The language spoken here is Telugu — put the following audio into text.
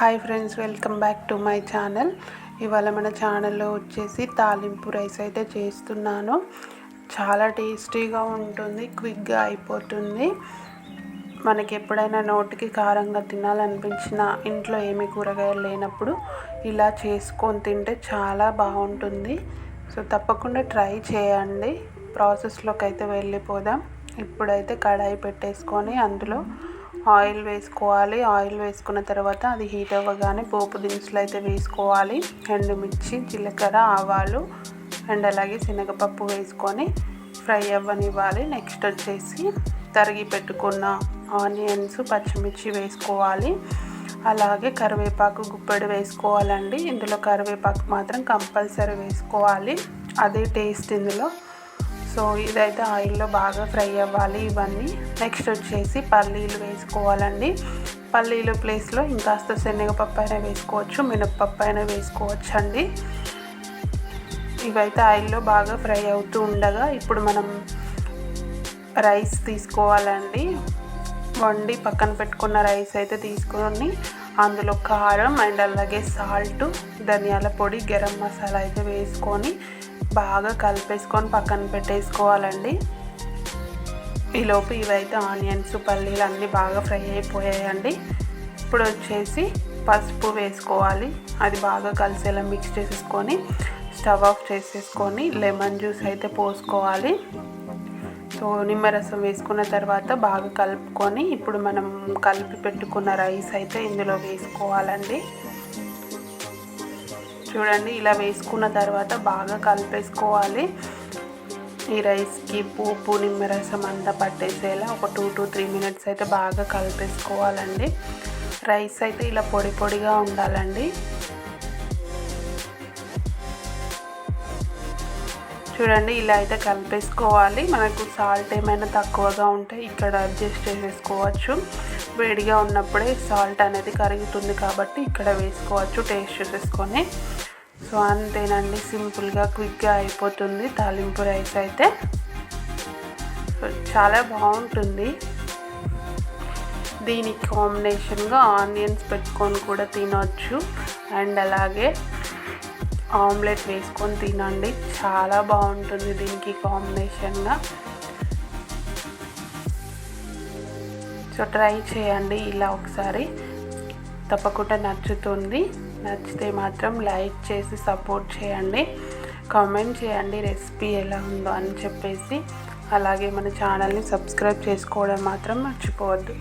Hi friends welcome back to my channel. ఇవాళ మన ఛానల్లో వచ్చేసి తాలింపు రైస్ అయితే చేస్తున్నాను. చాలా టేస్టీగా ఉంటుంది క్విక్గా అయిపోతుంది. మనకి ఎప్పుడైనా నోటికి కారంగా తినాలనిపించిన ఇంట్లో ఏమి కూరగాయలు లేనప్పుడు ఇలా చేసుకొని తింటే చాలా బాగుంటుంది. సో తప్పకుండా ట్రై చేయండి. ప్రాసెస్లోకి అయితే వెళ్ళిపోదాం. ఇప్పుడైతే కడాయి పెట్టేసుకొని అందులో ఆయిల్ వేసుకోవాలి. ఆయిల్ వేసుకున్న తర్వాత అది హీట్ అవ్వగానే పోపు దినుసులు అయితే వేసుకోవాలి. ఎండుమిర్చి జీలకర్ర ఆవాలు అండ్ అలాగే శనగపప్పు వేసుకొని ఫ్రై అవ్వనివ్వాలి. నెక్స్ట్ వచ్చేసి తరిగి పెట్టుకున్న ఆనియన్స్ పచ్చిమిర్చి వేసుకోవాలి. అలాగే కరివేపాకు గుప్పెడు వేసుకోవాలండి. ఇందులో కరివేపాకు మాత్రం కంపల్సరీ వేసుకోవాలి. అదే టేస్ట్ ఇందులో. సో ఇదైతే ఆయిల్లో బాగా ఫ్రై అవ్వాలి ఇవన్నీ. నెక్స్ట్ వచ్చేసి పల్లీలు వేసుకోవాలండి. పల్లీలు ప్లేస్లో ఇంకాస్త శనగపప్పు అయినా వేసుకోవచ్చు మినప్పప్పు అయినా వేసుకోవచ్చు అండి ఇవైతే ఆయిల్లో బాగా ఫ్రై అవుతూ ఉండగా ఇప్పుడు మనం రైస్ తీసుకోవాలండి. వండి పక్కన పెట్టుకున్న రైస్ అయితే తీసుకొని అందులో కారం అండ్ అలాగే సాల్ట్ ధనియాల పొడి గరం మసాలా అయితే వేసుకొని బాగా కలిపేసుకొని పక్కన పెట్టేసుకోవాలండి. ఈలోపు ఇవైతే ఆనియన్స్ పల్లీలు అన్నీ బాగా ఫ్రై అయిపోయాయండి. ఇప్పుడు వచ్చేసి పసుపు వేసుకోవాలి. అది బాగా కలిసేలా మిక్స్ చేసేసుకొని స్టవ్ ఆఫ్ చేసేసుకొని లెమన్ జ్యూస్ అయితే పోసుకోవాలి. సో నిమ్మరసం వేసుకున్న తర్వాత బాగా కలుపుకొని ఇప్పుడు మనం కలిపి పెట్టుకున్న రైస్ అయితే ఇందులో వేసుకోవాలండి. చూడండి ఇలా వేసుకున్న తర్వాత బాగా కలిపేసుకోవాలి. ఈ రైస్కి పూపు నిమ్మరసం అంతా పట్టేసేలా ఒక టూ టు త్రీ మినిట్స్ అయితే బాగా కలిపేసుకోవాలండి. రైస్ అయితే ఇలా పొడి పొడిగా ఉండాలండి. చూడండి ఇలా అయితే కలిపేసుకోవాలి. మనకు సాల్ట్ ఏమైనా తక్కువగా ఉంటే ఇక్కడ అడ్జస్ట్ చేసేసుకోవచ్చు. వేడిగా ఉన్నప్పుడే సాల్ట్ అనేది కరుగుతుంది కాబట్టి ఇక్కడ వేసుకోవచ్చు టేస్ట్ చూసేసుకొని. సో అంతేనండి. సింపుల్గా క్విక్గా అయిపోతుంది తాలింపు రైస్ అయితే. చాలా బాగుంటుంది. దీనికి కాంబినేషన్గా ఆనియన్స్ పెట్టుకొని కూడా తినవచ్చు అండ్ అలాగే ఆమ్లెట్ వేసుకొని తినండి. చాలా బాగుంటుంది దీనికి కాంబినేషన్గా. సో ట్రై చేయండి ఇలా ఒకసారి. తప్పకుండా నచ్చుతుంది. నచ్చితే మాత్రం లైక్ చేసి సపోర్ట్ చేయండి. కామెంట్ చేయండి రెసిపీ ఎలా ఉందో అని చెప్పేసి. అలాగే మన ఛానల్ని సబ్స్క్రైబ్ చేసుకోవడం మాత్రం మర్చిపోవద్దు.